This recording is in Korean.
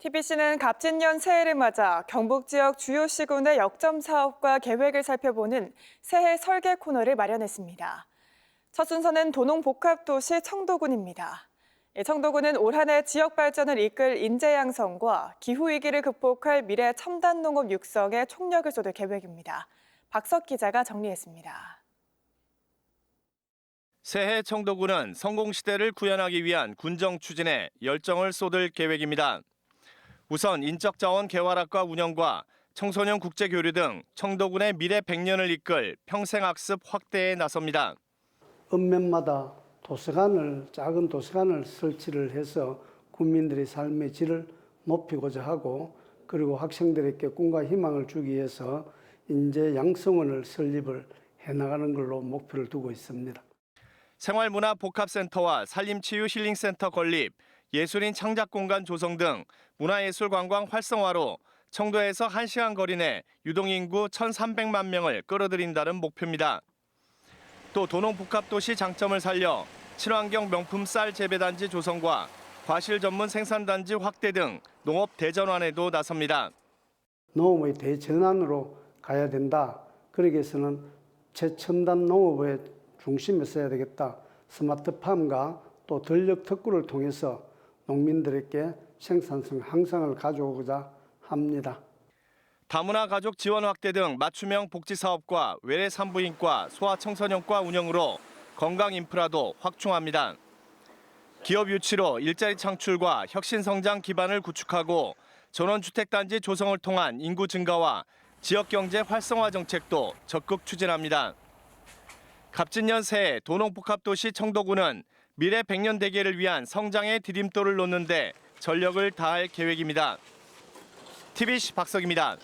TBC는 갑진년 새해를 맞아 경북 지역 주요 시군의 역점 사업과 계획을 살펴보는 새해 설계 코너를 마련했습니다. 첫 순서는 도농복합도시 청도군입니다. 이 청도군은 올 한 해 지역 발전을 이끌 인재 양성과 기후 위기를 극복할 미래 첨단 농업 육성에 총력을 쏟을 계획입니다. 박석 기자가 정리했습니다. 새해 청도군은 성공 시대를 구현하기 위한 군정 추진에 열정을 쏟을 계획입니다. 우선 인적자원 개발학과 운영과 청소년 국제교류 등 청도군의 미래 100년을 이끌 평생학습 확대에 나섭니다. 읍면마다 도서관을 작은 도서관을 설치를 해서 국민들의 삶의 질을 높이고자 하고 그리고 학생들에게 꿈과 희망을 주기 위해서 인재 양성원을 설립을 해 나가는 걸로 목표를 두고 있습니다. 생활문화 복합센터와 산림치유 힐링센터 건립, 예술인 창작 공간 조성 등 문화예술 관광 활성화로 청도에서 1시간 거리 내 유동인구 1,300만 명을 끌어들인다는 목표입니다. 또 도농복합도시 장점을 살려 친환경 명품 쌀 재배단지 조성과 과실 전문 생산단지 확대 등 농업 대전환에도 나섭니다. 농업의 대전환으로 가야 된다. 그러기 위해서는 최첨단 농업의 중심에 서야 되겠다. 스마트팜과 또 전력 특구를 통해서 농민들에게 생산성 향상을 가져오고자 합니다. 다문화 가족 지원 확대 등 맞춤형 복지 사업과 외래 산부인과 소아청소년과 운영으로 건강 인프라도 확충합니다. 기업 유치로 일자리 창출과 혁신 성장 기반을 구축하고 전원주택단지 조성을 통한 인구 증가와 지역 경제 활성화 정책도 적극 추진합니다. 갑진년 새해 도농복합도시 청도군은 미래 100년 대계를 위한 성장의 디딤돌을 놓는데 전력을 다할 계획입니다. TBC 박석입니다.